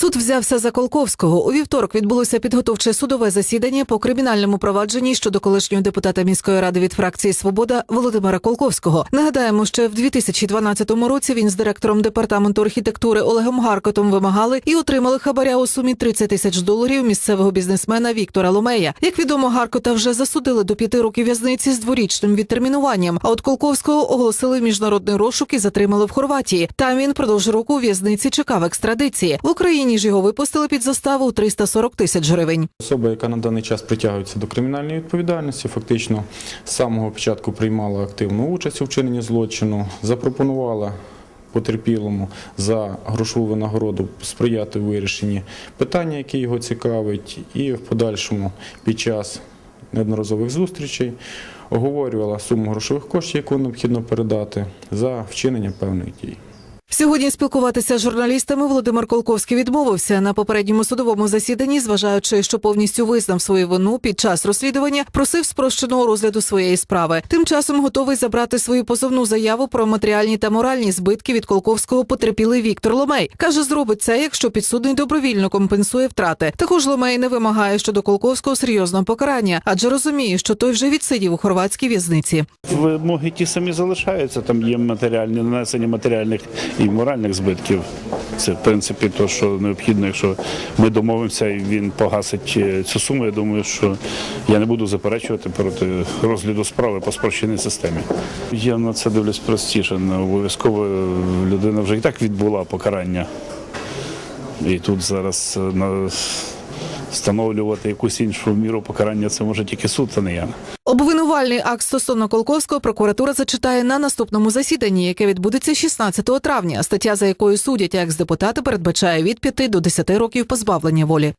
Суд взявся за Колковського. У вівторок відбулося підготовче судове засідання по кримінальному провадженні щодо колишнього депутата міської ради від фракції Свобода Володимира Колковського. Нагадаємо, що в 2012 році він з директором департаменту архітектури Олегом Гаркотом вимагали і отримали хабаря у сумі 30 тисяч доларів місцевого бізнесмена Віктора Ломея. Як відомо, Гаркота вже засудили до п'яти років в'язниці з дворічним відтермінуванням. А от Колковського оголосили міжнародний розшук і затримали в Хорватії. Там він продовж року в'язниці чекав екстрадиції. В Україні ж його випустили під заставу у 340 тисяч гривень. Особа, яка на даний час притягується до кримінальної відповідальності, фактично з самого початку приймала активну участь у вчиненні злочину, запропонувала потерпілому за грошову винагороду сприяти вирішенні питання, яке його цікавить, і в подальшому під час неодноразових зустрічей оговорювала суму грошових коштів, яку необхідно передати за вчинення певних дій. Сьогодні спілкуватися з журналістами Володимир Колковський відмовився на попередньому судовому засіданні, зважаючи, що повністю визнав свою вину під час розслідування, просив спрощеного розгляду своєї справи. Тим часом готовий забрати свою позовну заяву про матеріальні та моральні збитки від Колковського потерпілий Віктор Ломей. каже, зробить це, якщо підсудний добровільно компенсує втрати. Також Ломей не вимагає щодо Колковського серйозного покарання, адже розуміє, що той вже відсидів у хорватській в'язниці. Вимоги ті самі залишаються. Там є матеріальні нанесення матеріальних і моральних збитків. Це в принципі то, що необхідно. Якщо ми домовимося і він погасить е, цю суму, я думаю, що я не буду заперечувати проти розгляду справи по спрощеній системі. Я на це дивлюсь простіше. Обов'язково людина вже і так відбула покарання. І тут зараз е, на встановлювати якусь іншу міру покарання це може тільки суд, а не я. Обвинувальний акт стосовно Колковського прокуратура зачитає на наступному засіданні, яке відбудеться 16 травня. Стаття, за якою судять екс-депутати, передбачає від 5 до 10 років позбавлення волі.